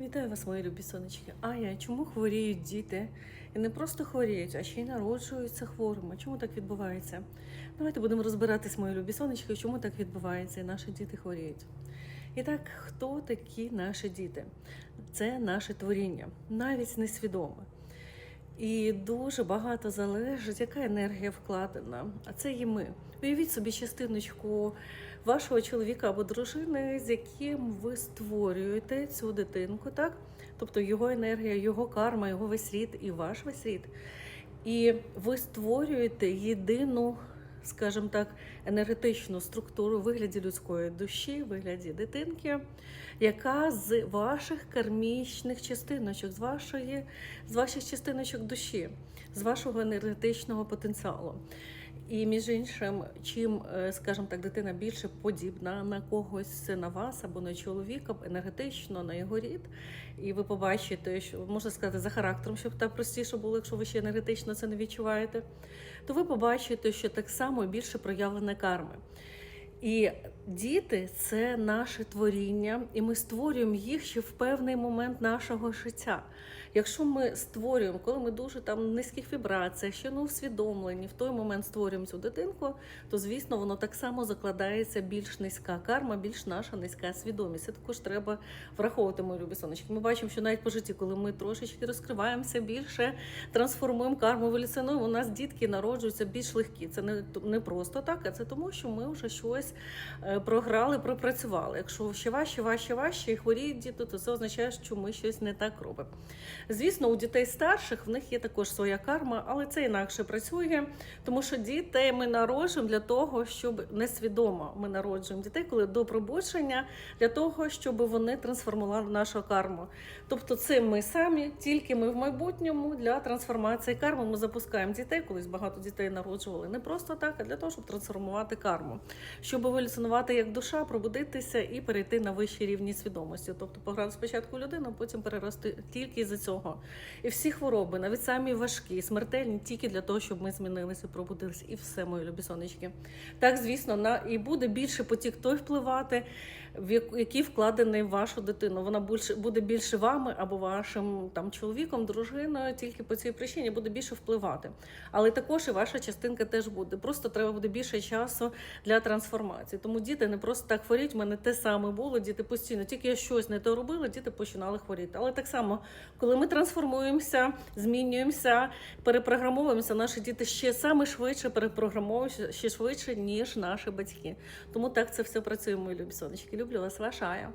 Вітаю вас, мої любі сонечки. А я чому хворіють діти? І не просто хворіють, а ще й народжуються хворими. Чому так відбувається? Давайте будемо розбиратись, мої любі сонечки, чому так відбувається, і наші діти хворіють. І так, хто такі наші діти? Це наше творіння, навіть несвідоме. І дуже багато залежить, яка енергія вкладена. А це і ми. Уявіть собі частиночку вашого чоловіка або дружини, з яким ви створюєте цю дитинку, так? Тобто його енергія, його карма, його весь рід і ваш весь рід. І ви створюєте єдину, скажімо так, енергетичну структуру вигляді людської душі, вигляді дитинки, яка з ваших кармічних частиночок, з вашої, з ваших частиночок душі, з вашого енергетичного потенціалу. І між іншим, чим, е, скажімо так, дитина більше подібна на когось на вас або на чоловіка, енергетично, на його рід, і ви побачите, що можна сказати за характером, щоб так простіше було, якщо ви ще енергетично це не відчуваєте, то ви побачите, що так само більше проявлена карми. І діти це наше творіння, і ми створюємо їх ще в певний момент нашого життя. Якщо ми створюємо, коли ми дуже там низьких вібраціях, ще не усвідомлені, в той момент створюємо цю дитинку, то звісно воно так само закладається більш низька карма, більш наша низька свідомість. Це також треба враховувати, мої любі сонечки. Ми бачимо, що навіть по житті, коли ми трошечки розкриваємося більше, трансформуємо карму, еволюціонуємо, у нас дітки народжуються більш легкі. Це не, не просто так, а це тому, що ми вже щось е, програли, пропрацювали. Якщо ще важче, важче, важче і хворіють діти, то це означає, що ми щось не так робимо. Звісно, у дітей старших в них є також своя карма, але це інакше працює, тому що дітей ми народжуємо для того, щоб несвідомо ми народжуємо дітей, коли до пробудження, для того, щоб вони трансформували нашу карму. Тобто, це ми самі, тільки ми в майбутньому для трансформації карми. Ми запускаємо дітей, колись багато дітей народжували не просто так, а для того, щоб трансформувати карму, щоб еволюціонувати як душа, пробудитися і перейти на вищі рівні свідомості. Тобто, пограти спочатку людину, потім перерости тільки з цього. І всі хвороби, навіть самі важкі, смертельні, тільки для того, щоб ми змінилися, пробудилися, і все, мої любі сонечки. Так, звісно, на і буде більше потік той впливати, в який вкладений в вашу дитину. Вона більше буде більше вами або вашим там чоловіком, дружиною, тільки по цій причині буде більше впливати. Але також і ваша частинка теж буде. Просто треба буде більше часу для трансформації. Тому діти не просто так хворіють. У мене те саме було. Діти постійно, тільки я щось не то робила, діти починали хворіти. Але так само, коли ми трансформуємося, змінюємося, перепрограмовуємося, наші діти ще саме швидше перепрограмовуються ще швидше, ніж наші батьки. Тому так це все працює, мої любі сонечки. Люблю вас, ваша.